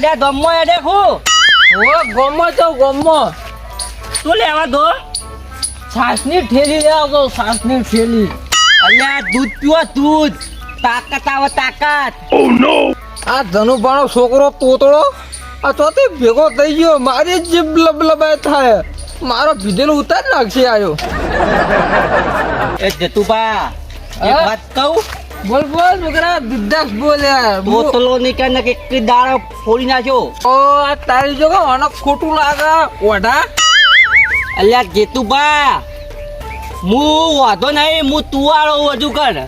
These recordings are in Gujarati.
તો એડે ગમો એડે ખું? ઓ ગમો તો ગમો. શું લેવા દો? છાસની ઠેલી લેવા તો સાસની ઠેલી. અલ્યા દૂધ પીવો દૂધ. તાકાત આવે તાકાત. આ ધનુભાનો છોકરો તોતળો આ ચોથી ભેગો થઈ ગયો મારી જીભ લબલબાય થાય. મારો ભીધેલો ઉતાર નાખશે આયો. એ જતુભા એક વાત કહું? બોલ બોલ બકરા બિંદાસ બોલ યાર. બોતલો ની કે ને એક દાડો ફોડી નાખ્યો. ઓ આ તારી જો મને ખોટું લાગે. ઓઢા. અલ્યા જેતુભા હું વાંધો નહીં હું તુવાળો હજુ કર.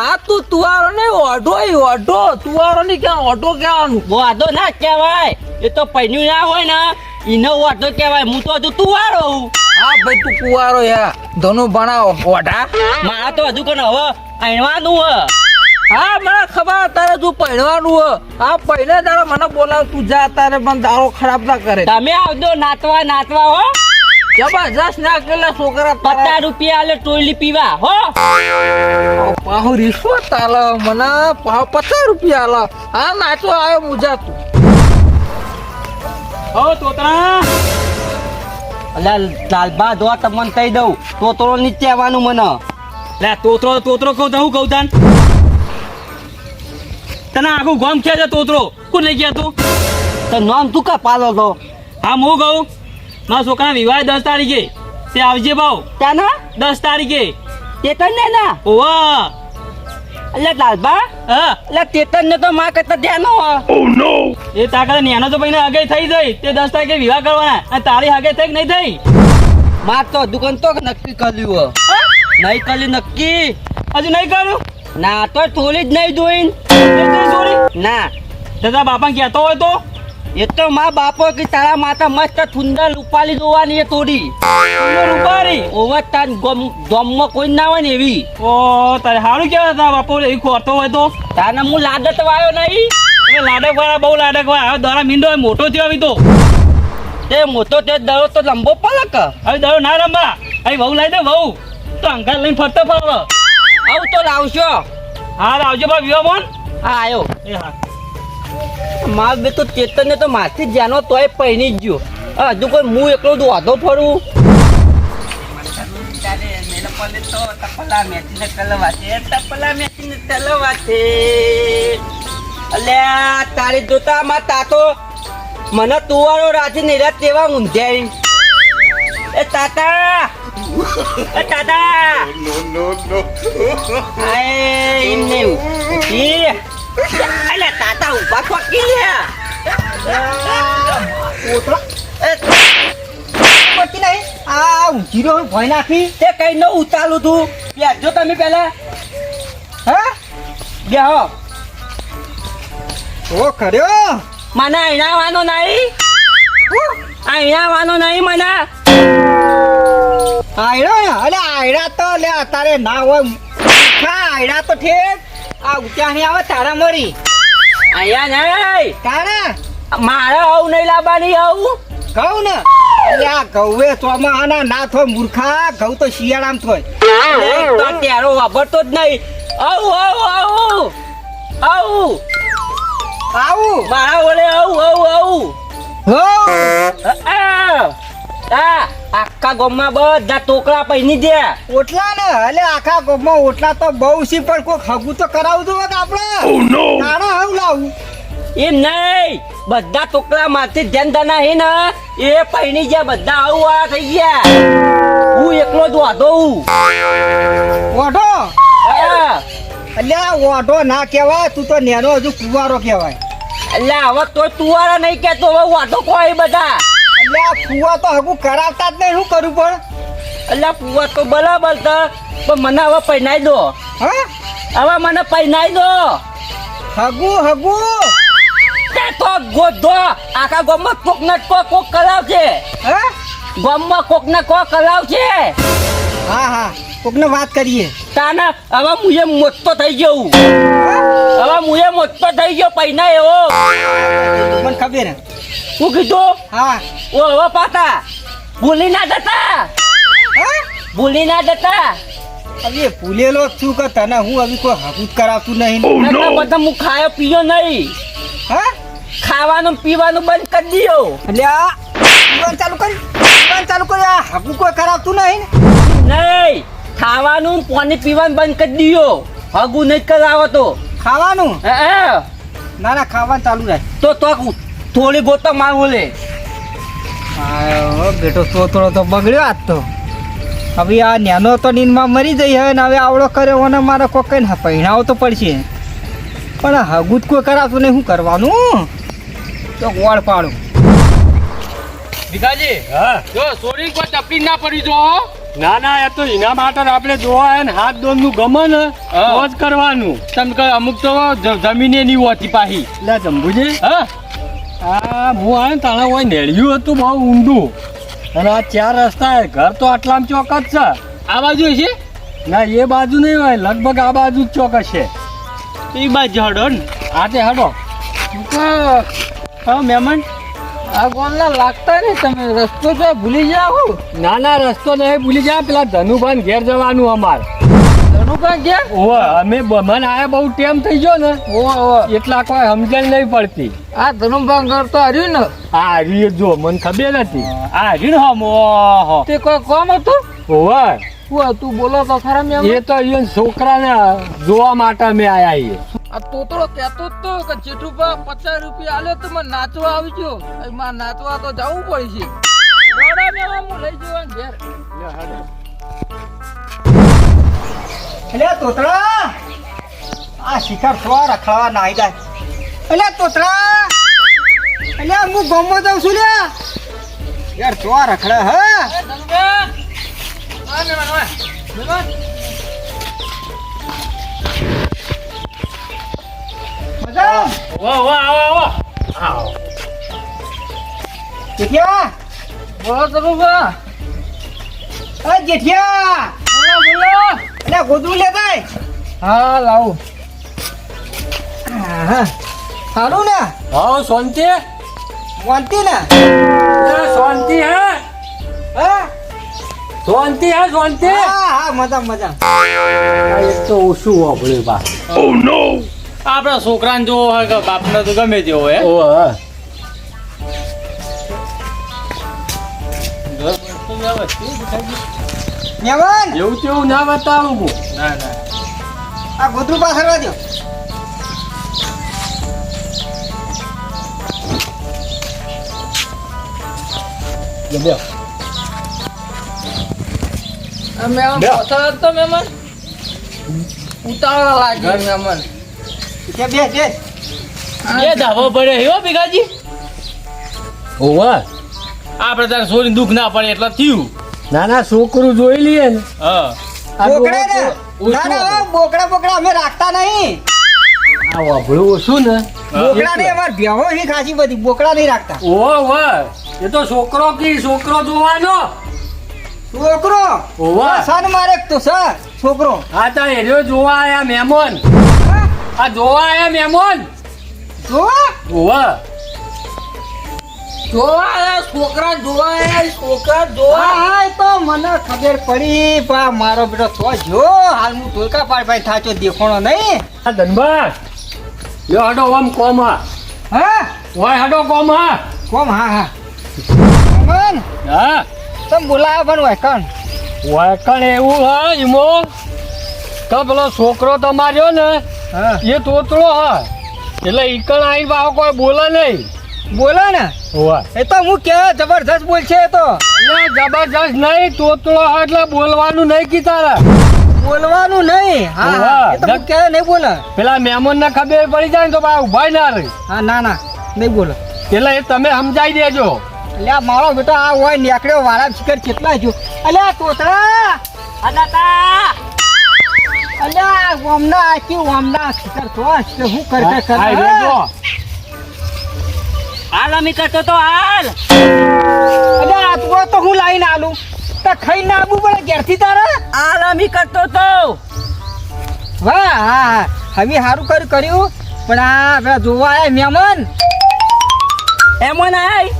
આ તું તુવારો નહીં ઓઢો ઓઢો. તુવારો નહીં ક્યાં ઓઢો કહેવાનું વાંધો ના કહેવાય. એ તો પૈનું ના હોય ને. એનો તો કહેવાય. હું તો હજુ તુવારો હું. હા ભાઈ તું કુવારો યાર ધનુ ભણાવો. ઓઢા. મારા તો હજુ કને હવે આણવાનું હ. હા મને ખબર તારે તું પહેરવાનું હ. હા પહેલે તારે મને બોલાવ. તું જા તારે પણ દારો ખરાબ ના કરે. તમે આવજો નાચવા નાચવા હો. જબરજસ્ત ના કેલા છોકરા પચાસ રૂપિયા આલે ટોયલી પીવા હો. પાહુ રિશ્વત આલે મને પાહુ પચાસ રૂપિયા આલે. હા નાચો આવ્યો મુજા તું. હો તોતરા. અલ્યા લાલબા દો તમને કહી દઉં. તોતરો નીચે આવવાનું મને. લે તોતરો તોતરો કહું તો હું કહું તાન? તને આખું ગોમ છે તોતરો? કોણ લઈ ગયા તું? તો નામ તું કા પાલો તો હા હું કહું. મારા છોકરા વિવાહ દસ તારીખે. તે આવજે ભાવ. ત્યાં દસ તારીખે. તે તને ના. ઓવા અલ્યા લાલબા હા. અલ્યા તેતન ને તો માં કરતા ધ્યાન હો એ તાકાત નેનો તો ભાઈને હગે થઈ જઈ. તે દસ તારીખે વિવાહ કરવાના. અને તારી હગે થઈ કે નહીં થઈ? માર તો દુકાન તો નક્કી કર્યું હો. નહીં કર્યું નક્કી. હજુ નહીં કર્યું? ના તો થોડી જ નહીં જોઈન. એ તો છોડી ના. દાદા બાપા કહેતો હોય તો? એ તો મા બાપો કે તારા માતા મસ્ત સુંદર રૂપાલી જોવાની એ તોડી. રૂપારી ઓવર તાર ગમ ગમમાં કોઈ ના હોય ને એવી. ઓ તારે સારું કેવા તારા બાપો? એ ખોરતો હોય તો. તારા હું લાદત વાયો નહીં. એ લાડક વાળા બહુ લાડક વાળા. દોરા મીંડો મોટો થયો હવે તો. તે મોટો તે દરો તો લંબો પલક હવે દરો ના રમવા હવે વહુ લઈ દે વહુ. તો અંકાર લઈને ફરતો ફરવા આવું તો લાવશો. હા લાવજો ભાઈ વિવા મોન. હા આવ્યો એ હા. માર બે તો ચેતન ને તો માથી જાનો તોય પહેરી જ ગયો. હજુ કોઈ હું એકલો વાંધો ફરું? અલ્યા તારી જોતા માં તાતો મને તુવાળો રાજી નિરાત તેવા ઊંધ્યાઈ. એ તાતા! એ તાતા! આય, એમ નહીં. અલ્યા તાતા ઊભા ખોકી લે આ રહ્યો ભય નાખી તે કઈ ન ઉતારું તું બેસજો તમે પેલા હા બેહો ઓ કર્યો મને અહીંયાવાનો નહીં અહીંયાવાનો નહીં મને આયડો અલે આયડા તો લે તારે ના હોય હા આયડા તો ઠેક આ નહીં આવે તારા મરી. અહીંયા નહીં. તારા? મારે આવું નહીં લાવવાની આવું. ઘઉં ને અલે આ ઘઉં ચોમાહાના ના થોય મૂર્ખા. ઘઉં તો શિયાળામ થોય તો ત્યારો વાપરતો જ નહીં. આવું આવું આવું. આવું. આવું? મારા વડે આવું આવું આવું. હો. આ, આ, આખા ગોમમાં બધા ટોકરા પહેરી દે. ઓટલા ને એટલે આખા ગોમમાં ઓટલા તો બહુ છે પણ કોઈ હગું તો કરાવું તો આપણે. નાણા હવ લાવું? એમ નહીં બધા ટોકરા માથે ધ્યાન દાના હે ને એ પહેરી ગયા બધા આવું વાળા થઈ ગયા. હું એકલો જ વાંધો હું. વાંધો. અલ્યા વાંધો ના કહેવાય તું તો નેનો હજુ કુવારો કહેવાય. અલ્યા હવે તો તુવારા નહીં કહેતો હવે વાંધો કોઈ બધા. કુવા તો હગું કરાવતા જ નહીં શું કરવું પણ? એટલે પુવા તો બરાબર તો પણ મને હવે પહેરાઈ દો. હા? હવે મને પહેરાઈ દો. હગુ હગુ. તે ગોધો. આખા ગામમાં કોક ને કોક કોક કરાવ છે હા? ગામમાં કોક ને કોક હા હા. કોકને વાત કરીએ. તાના હવે મુએ મોટો થઈ ગયો. હું. હવે મુજે મોટો થઈ ગયો પૈના એવો. મને ખબર હે. શું કીધું? હા. ઓ પાતા. ભૂલી ના જતા. હા? ભૂલી ના જતા. અરે ભૂલેલો છું કે તને હું હવે કોઈ હકૂત કરાવતું નહીં? એટલા બધા હું ખાયો પીયો નહીં. હા? ખાવાનું પીવાનું બંધ કરી દીયો. એટલે આ પીવાનું ચાલુ કરી પીવાનું ચાલુ કરી આ હકૂત કોઈ કરાવતું નહીં નહીં. ખાવાનું પાણી પીવાનું બંધ કરી દીયો. હગું નહીં કરાવો તો ખાવાનું? હે, હે. ના ના ખાવાનું ચાલુ રહે તો તો થોડી ગોતો મારું લે હા બેટો તો થોડો તો બગડ્યો આજ તો. હવે આ નેનો તો નીંદમાં મરી જઈ હે ને હવે આવડો કર્યો અને મારે કોઈ કઈ પહેણાવો તો પડશે. પણ હગુદ હગુત કોઈ કરાવતું નહીં શું કરવાનું? તો ગોળ પાડું. ભીખાજી જો સોરી કોઈ તકલીફ ના પડી જો ના ના એ તો એના માટે આપણે જોવા હે ને હાથ દોનનું ગમન જ કરવાનું. તમે કહે અમુક તો જમીને નહીં હોતી પાહી. લે જંબુજી. હા. આ હું આવે ને તાણે હોય નેળિયું હતું બહુ ઊંડું. અને આ ચાર રસ્તા ઘર તો આટલામાં ચોક જ છે. આ બાજુ છે ના એ બાજુ નહીં હોય લગભગ આ બાજુ જ ચોક છે એ બાજુ હડો ને. હા તે હડો. હા મહેમાન. આ ગોમના લાગતા નહીં તમે રસ્તો તો ભૂલી જાઓ. ના ના રસ્તો નહીં ભૂલી જાઓ. પેલા ધનુભાઈ ઘેર જવાનું અમાર. ધનુકા ગયા? ઓવે અમે મને આયા બહુ ટેમ થઈ ગયો ને ઓ ઓ એટલા કોઈ સમજણ નહીં પડતી. આ ધનુભા ઘર હર્યું ને? આ હરી જો મને ખબર હતી આ હરી હમ ઓહો. તે કોઈ કોમ હતું? ઓવે. શું બોલો તો ખરા મેં એ તો એ છોકરાને જોવા માટે અમે આયા છીએ. આ તોતરો કહેતો તો કે જેઠુભા પચાસ રૂપિયા આલે તો મને નાચવા આવજો મારે નાચવા તો જવું પડશે. દોડા હું લઈ જવાનું ઘેર. એટલે તોતળા આ શિખર થોડા રખડવા નાહી જાય. એટલે તોતળા એટલે હું ગમો જાઉં છું લ્યા યાર થોડા રખડે હા. મજા? વાહ વાહ આવો આવો. જેઠિયા? બોલો એટલે ગોદડું લેતા ભાઈ. હા લાવું. હા સારું ને? હા શાંતિ. શાંતિ ને? શાંતિ હે? હા? શાંતિ હે શાંતિ? હા હા મજા મજા. એક તો ઓછું વાપર્યું બા આપણા છોકરાને જોવો હોય કે બાપને તો ગમે તેવો હે? ઓવે મહેમાન એવું તેવું ના બતાવું હું. ના ના. આ હો ભીગાજી ઓવે આપણે તારે સોરી દુઃખ ના પડે એટલે થયું. ના ના છોકરું જોઈ લઈએ ને. આ બોકડા ને ના ના બોકડા બોકડા અમે રાખતા નહીં. આ વાપર્યું ઓછું ને. બોકડા નહીં અમાર ભેહો એની ખાસી બધી. બોકડા નહીં રાખતા. ઓવે એ તો છોકરો કી છોકરો જોવાનો? છોકરો. ઓવે સન મારે તો સર છોકરો. આ તો એરિયો જોવા આયા મહેમાન. આ જોવા આયા મહેમાન? જોવા? ઓવે જોવા છોકરા જોવા છોકરા હા જોવા તો મને ખબર પડી. પણ મારો બેટો છો જો હાલ હું ધોલકા પાડ ભાઈ થાચો દેખોણો નહીં. આ ધનબા યો હાડો ઓમ કોમ હા? ઓય હડો કોમા કોમ હા હા. મન હા. તમે બોલાવો પણ કણ ઓય કણ એવું હા ઈમો? તો પેલો છોકરો તમાર્યો ને હા. એ તોતળો હા. એટલે ઈકણ આઈ પાછો કોઈ બોલે નહીં. બોલો ને. એ તો હું કે જબરજસ્ત બોલ છે એ તો. જબરજસ્ત નહીં તોતરો એટલે બોલવાનું નહીં કી તારા? બોલવાનું નહીં. હા હા. એ તો હું કે નહીં બોલે. પેલા મહેમાન ને ખબર પડી જાય ને તો ઊભા ના રહી. હા ના ના. નહીં બોલે. એટલે એ તમે સમજાઈ દેજો. એટલે મારો બેટો આ હોય નેકડ્યો વાળા શિકર કેટલા જો અલ્યા તોતરા. અદાતા અલ્યા ઓમના આખી ઓમના શિખર તો હું કરતા કર આ રેજો હાલ અમે કરતો તો હાલ. અલ્યા આ તો હું લાઈન આલું. તો ખાઈને આવું પડે ઘેરથી તારે? હાલ અમે કરતો તો. વાહ હા હા. હવે સારું કર્યું કર્યું. પણ આ પેલા જોવા આયા મહેમાન? એમન આય.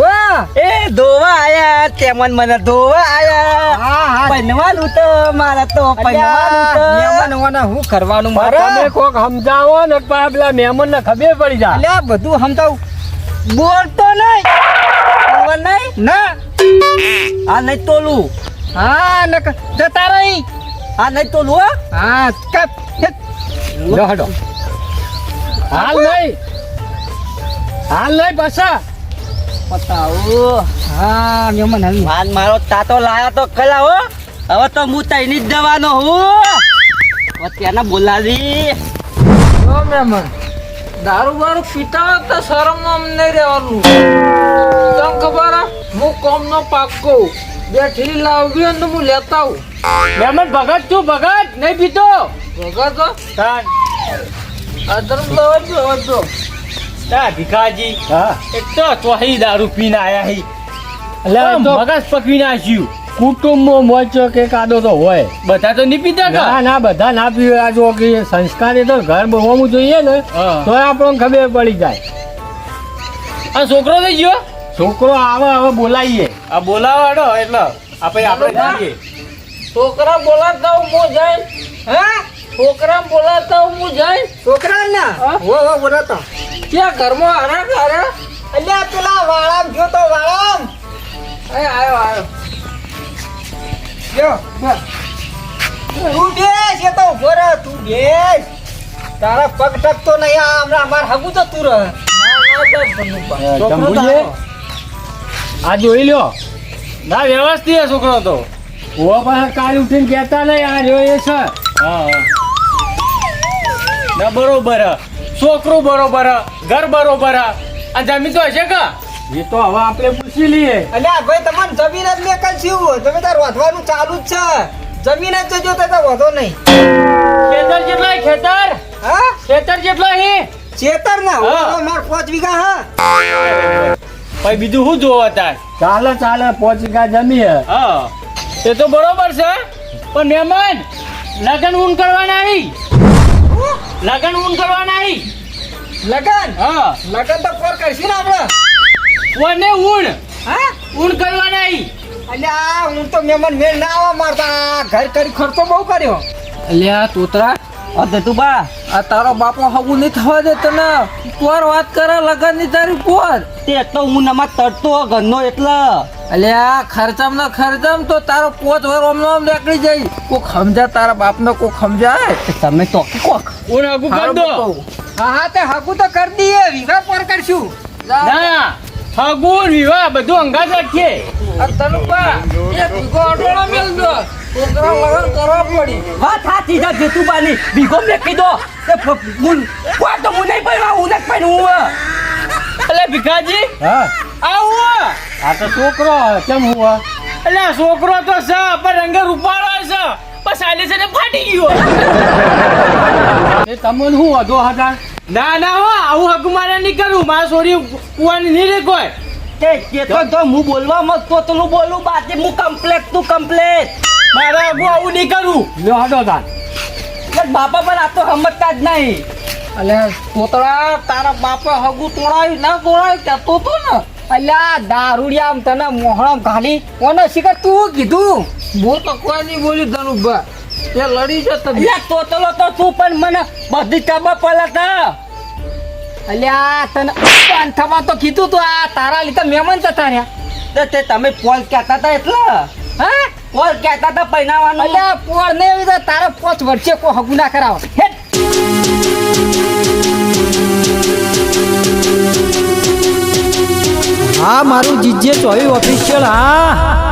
વાહ. એ ધોવા આયા તેમન મને ધોવા આયા. હા હા. પૈનવાનું તો મારા તો પૈનવાનું તો. મહેમાન ઓને હું કરવાનું? મારે તમે કોક સમજાવો ને પાછા પેલા મહેમાન ને ખબર પડી જાય. અલ્યા બધું સમજાવું. બોલતો નહીં. બોલ નહીં? ના. આ નહીં તોલું હા નક જતા રહી. આ નહીં તોલું હો. હા કપ લો હડો. હાલ નહીં. હાલ નહીં પાછા. પતાવો. હા મહેમાન આવી. માન મારો તાતો લાયા તો ખરા હો. હવે તો હું તઈની જ દવાનો હું. ત્યાંના બોલાવી. દારૂ બારૂ પીતા તો શરમમાં નહીં રહેવાનું. તને ખબર હે? હું કોમ નો બે ઠીલી લાવવી હોય ને તો હું લેતા આવું. મહેમાન ભગત છું ભગત! નહીં પીતો! વગર તો તાન અધર તો હતો તા ભીખાજી હા. એક તો ચોહી દારૂ પીને આયા હી. એટલે મગજ પકવી નાખ્યું કુટુંબમાં મોજો કે કાદો તો હોય. બધા તો નહીં પીતા ના ના બધા ના પીવે. આ જો કે સંસ્કારી તો ઘર બહુ જોઈએ ને. તો આપણને ખબર પડી જાય. આ છોકરો થઈ ગયો? છોકરો આવે હવે બોલાવીએ આ બોલાવાડો એટલે આપણે આપણે જઈએ છોકરા બોલાતા હું હું જાય. હા? છોકરા બોલાતા હું હું જાય. છોકરા ના? હો? હો બોલાતા ક્યાં ઘરમાં આરા હારા? અલ્યા પેલા વાળામ જો તો વાળામ. એ આયો આયો. જો બસ. તું બેસ એ તો ઊભો રહે તું બેસ. તારા પગ ટકતો નહીં આ હમણાં અમાર હગું તો તું રહે. આ જોઈ લ્યો. ના વ્યવસ્થિત છોકરો તો. ઓ પાછા કાલ ઉઠીને કહેતા નહીં આ જોઈએ છે. હા ના બરોબર છોકરું બરોબર. ઘર બરોબર હે. આ જમીન તો હશે કા? એ તો હવે આપણે પૂછી લઈએ. અલ્યા ભાઈ તમારે જમીન જ મેકલ કલ્યું તમે તાર વધવાનું ચાલુ જ છે. જમીન જ જો તો વધો નહીં. ખેતર જેટલા ખેતર? હા? ખેતર જેટલો હે? ચેતર ના ઓલો માર પાંચ વીઘા હા. ભાઈ બીજું શું જોવા તાર? ચાલે ચાલે પોચ કા હે. હા. એ તો બરોબર છે. પણ મહેમાન લગન ઊન કરવાના આવી લગન ઊન કરવાના આવી લગન? હા. લગન તો કોર કરશું ને આપણે? કોને ઊણ? હા? ઊન કરવાના આવી આ હું તો મેમન મેળ ના આવવા મારતા. ઘર કરી ખર્ચો બહુ કર્યો. અલ્યા તોતરા હા તો બા આ તારો બાપો હગું નહીં થવા દે તને. કોર વાત કરે લગનની તારી કોર તે તો હું નમા તરતો ઘરનો એટલે. અલ્યા ખર્ચમ ના ખર્ચામ તો તારો પોત વર ઓમ ઓમ નીકળી જાય. કોક સમજા તારા બાપને કોક સમજાય? તમે તો કોક. ઊન આગું કર દો. હા હા તે હગું તો કરી દઈએ. વીઘા પર કરશું. ના. ફગુન વિવાહ બધું અંગાજ રાખીએ આ તને બા એક વીઘો અડોળો મેલ દો. છોકરા લગન કરવા પડી. વાત સાચી છે જેતુબાની. તે મુન કોઈ તો મું નહીં હું નથી પડ્યું હું એટલે ભીખાજી હા. આવું આ? તો છોકરો કેમ હું એટલે આ છોકરો તો છે પણ રંગે રૂપાળો છે. પણ સાલે છે ને ફાટી ગયો. એ તમને શું વધો હતા ના ના હો આવું હક મારે નહીં કરું મારા છોરી કુવાની નહીં રે કોઈ તે કે તો હું બોલવા મત તો તું બોલું બાકી હું કમ્પ્લેટ તું કમ્પ્લેટ મારે આગું આવું નહીં કરું લ્યો હડો તાન બાપા પણ આ તો સમજતા જ નહીં. અલે તોતળા તારા બાપે હગું તોડાયું ના તોડાયું કહેતો તો ને. અલ્યા દારૂડિયા આમ તને મોહણમ ઘાલી કોને શીખર તું કીધું? હું તો કોઈ નહીં બોલ્યું ધનુભા. તે લડી છે તમે. તોતલો તો તું પણ મને બધી ટબા પડે તા. અલ્યા તને થવા તો કીધું તું આ તારા લીધે મહેમાન જતા રહ્યા. તે તે તમે પોલ કહેતા હતા એટલે? હા? પોલ કહેતા હતા પહેરાવાનું અલ્યા પોળ ને એવી રીતે તારે પાંચ વર્ષે કોઈ હગું ના કરાવો. હેટ. હા મારું જીજે ચોવી ઓફિશિયલ હા.